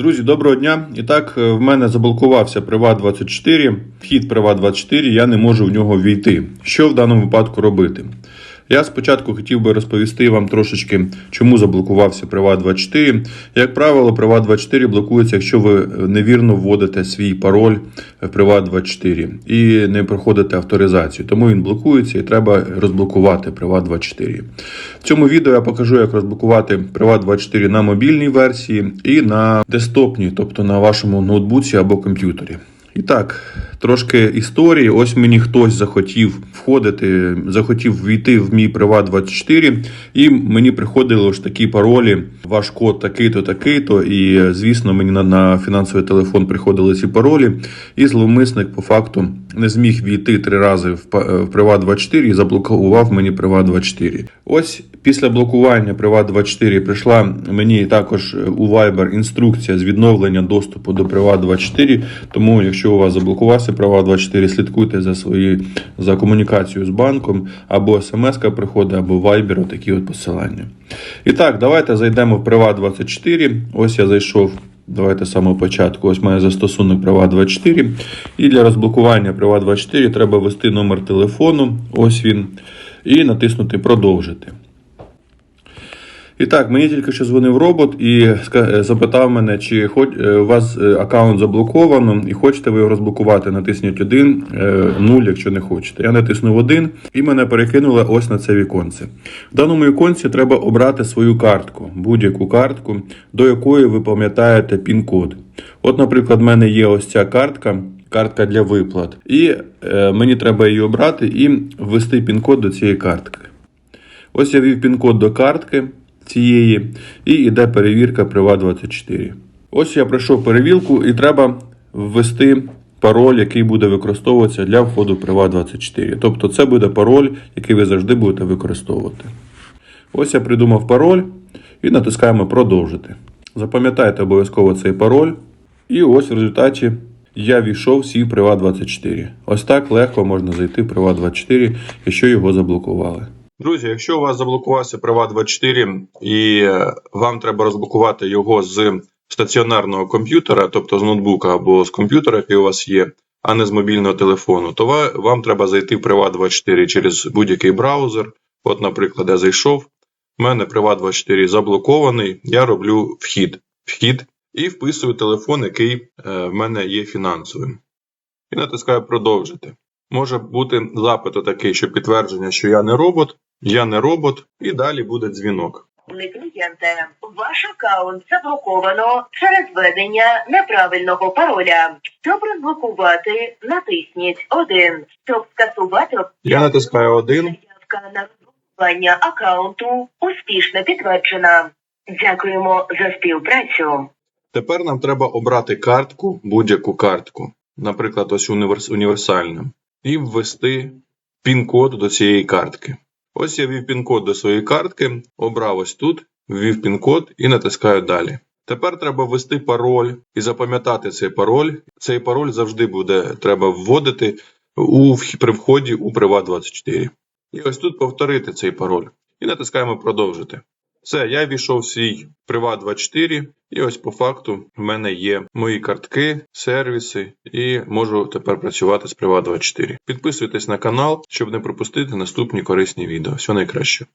Друзі, доброго дня. І так, е, в мене заблокувався Приват24, Вхід Приват24, я не можу в нього війти. Що в даному випадку робити? Я спочатку хотів би розповісти вам трошечки, чому заблокувався Privat24. Як правило, Privat24 блокується, якщо ви невірно вводите свій пароль в Privat24 і не проходите авторизацію. Тому він блокується і треба розблокувати Privat24. В цьому відео я покажу, як розблокувати Privat24 на мобільній версії і на десктопній, тобто на вашому ноутбуці або комп'ютері. І так, трошки історії. Ось мені хтось захотів входити, захотів війти в мій Приват 24, і мені приходили ж такі паролі. Ваш код такий-то, такий-то. І звісно, мені на, на фінансовий телефон приходили ці паролі. І зловмисник по факту не зміг війти три рази в, па- в Privat24 і заблокував мені Privat24. Ось після блокування Privat24 прийшла мені також у Viber інструкція з відновлення доступу до Privat24. Тому, якщо у вас заблокувався Privat24, слідкуйте за свої за комунікацією з банком, або смс-ка приходить, або Viber, такі от посилання. І так, давайте зайдемо в Privat24. Ось я зайшов. Давайте з самого початку. Ось має застосунок Privat24. І для розблокування Privat24 треба ввести номер телефону. Ось він. І натиснути Продовжити. І так, мені тільки що дзвонив робот і е, запитав мене, чи хоч е, у вас е, аккаунт заблоковано, і хочете ви його розблокувати, натисніть 1, 0, якщо не хочете. Я натиснув 1 і мене перекинуло ось на це віконце. В даному віконці треба обрати свою картку, будь-яку картку, до якої ви пам'ятаєте пін-код. От, наприклад, в мене є ось ця картка. Картка для виплат. І е, мені треба її обрати і ввести пін-код до цієї картки. Ось я ввів пін-код до картки цієї, і йде перевірка Privat24. Ось я пройшов перевірку, і треба ввести пароль, який буде використовуватися для входу в Privat24. Тобто це буде пароль, який ви завжди будете використовувати. Ось я придумав пароль і натискаємо продовжити. Запам'ятайте обов'язково цей пароль. І ось в результаті я війшов в свій Privat24. Ось так легко можна зайти в Privat24, якщо його заблокували. Друзі, якщо у вас заблокувався Privat24 і е, вам треба розблокувати його з стаціонарного комп'ютера, тобто з ноутбука або з комп'ютера, який у вас є, а не з мобільного телефону, то вам треба зайти в Privat24 через будь-який браузер. От, наприклад, я зайшов. У мене Privat24 заблокований. Я роблю вхід. Вхід і вписую телефон, який е, в мене є фінансовим. І натискаю продовжити. Може бути запит такий, що підтвердження, що я не робот, я не робот, і далі буде дзвінок. Не клієнте, ваш аккаунт заблоковано через введення неправильного пароля. Щоб розблокувати, натисніть 1. Щоб скасувати Я натискаю один. заявка на розблокування аккаунту успішно підтверджена. Дякуємо за співпрацю. Тепер нам треба обрати картку, будь-яку картку, наприклад, ось універс, універсальну, і ввести пін-код до цієї картки. Ось я ввів пін-код до своєї картки, обрав ось тут, ввів пін-код і натискаю далі. Тепер треба ввести пароль і запам'ятати цей пароль. Цей пароль завжди буде треба вводити у, при вході у Privat24. І ось тут повторити цей пароль. І натискаємо продовжити. Все, я війшов в свій Privat24, і ось по факту в мене є мої картки, сервіси, і можу тепер працювати з Privat24. Підписуйтесь на канал, щоб не пропустити наступні корисні відео. Всього найкраще.